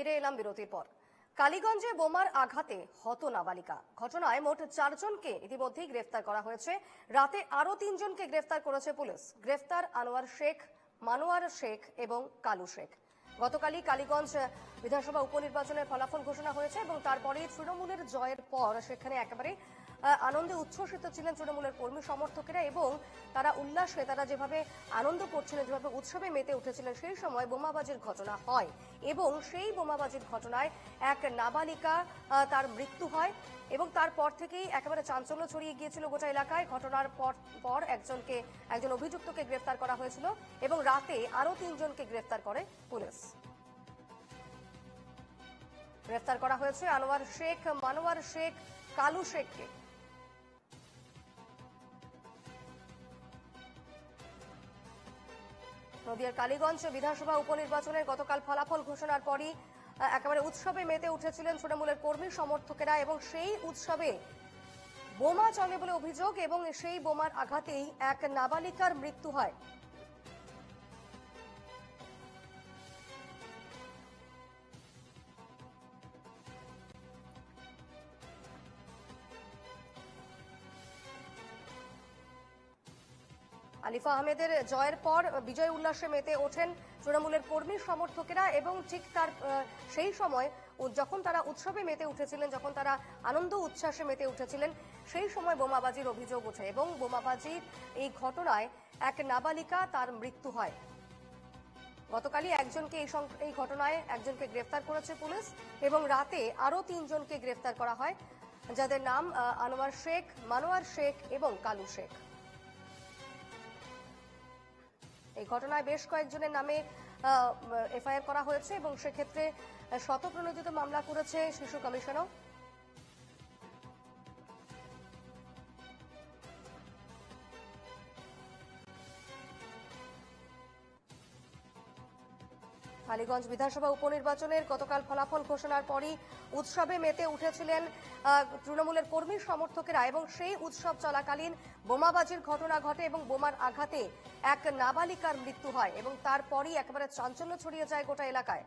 ফিরে এলাম বিরতির পর। কালীগঞ্জে বোমার আঘাতে হত নাবালিকা। ঘটনায় মোট চারজনকে ইতিমধ্যেই গ্রেফতার করা হয়েছে। রাতে আরও তিনজনকে গ্রেফতার করেছে পুলিশ। গ্রেফতার আনোয়ার শেখ, মানোয়ার শেখ এবং কালু শেখ। গতকালই কালীগঞ্জ বিধানসভা উপনির্বাচনের ফলাফল ঘোষণা হয়েছে এবং তারপরে তৃণমূলের জয়ের পর সেখানে একেবারে আনন্দে উচ্ছ্বসিত ছিলেন তৃণমূলের কর্মী সমর্থকেরা এবং তারা উল্লাসে তারা যেভাবে আনন্দ করছিলেন, যেভাবে উৎসবে মেতে উঠেছিলেন, সেই সময় বোমাবাজির ঘটনা হয় এবং সেই বোমাবাজির ঘটনায় এক নাবালিকা তার মৃত্যু হয় এবং তারপর থেকেই একেবারে চাঞ্চল্য ছড়িয়ে গিয়েছিল গোটা এলাকায়। ঘটনার পর পর একজনকে, একজন অভিযুক্তকে গ্রেফতার করা হয়েছিল এবং রাতে আরও তিনজনকে গ্রেফতার করে পুলিশ। গ্রেফতার করা হয়েছে আনোয়ার শেখ, মানোয়ার শেখ, কালু শেখকে। নদিয়ার কালীগঞ্জ বিধানসভা উপনির্বাচনের গতকাল ফলাফল ঘোষণার পরই একেবারে উৎসবে মেতে উঠেছিলেন তৃণমূলের কর্মী সমর্থকেরা এবং সেই উৎসবে বোমা চলে বলে অভিযোগ এবং সেই বোমার আঘাতেই এক নাবালিকার মৃত্যু হয়। আলিফা আহমেদের জয়ের পর বিজয় উল্লাসে মেতে ওঠেন তৃণমূলের কর্মী সমর্থকেরা এবং ঠিক তার সেই সময় যখন তারা উৎসবে মেতে উঠেছিলেন, যখন তারা আনন্দ উচ্ছ্বাসে মেতে উঠেছিলেন, সেই সময় বোমাবাজির অভিযোগ ওঠে এবং বোমাবাজির এই ঘটনায় এক নাবালিকা তার মৃত্যু হয়। গতকালই একজনকে এই এই ঘটনায় একজনকে গ্রেফতার করেছে পুলিশ এবং রাতে আরও তিনজনকে গ্রেফতার করা হয়, যাদের নাম আনোয়ার শেখ, মানোয়ার শেখ এবং কালু শেখ। এই ঘটনায় বেশ কয়েকজনের নামে এফআইআর করা হয়েছে এবং সেক্ষেত্রে শতপ্রণোদিত মামলা করেছে শিশু কমিশনও কালীগঞ্জ বিধানসভা উপনির্বাচনের গতকাল ফলাফল ঘোষণার পরই উৎসবে মেতে উঠেছিলেন তৃণমূলের কর্মী সমর্থকেরা এবং সেই উৎসব চলাকালীন বোমাবাজির ঘটনা ঘটে এবং বোমার আঘাতে এক নাবালিকার মৃত্যু হয় এবং তারপরই একেবারে চাঞ্চল্য ছড়িয়ে যায় গোটা এলাকায়।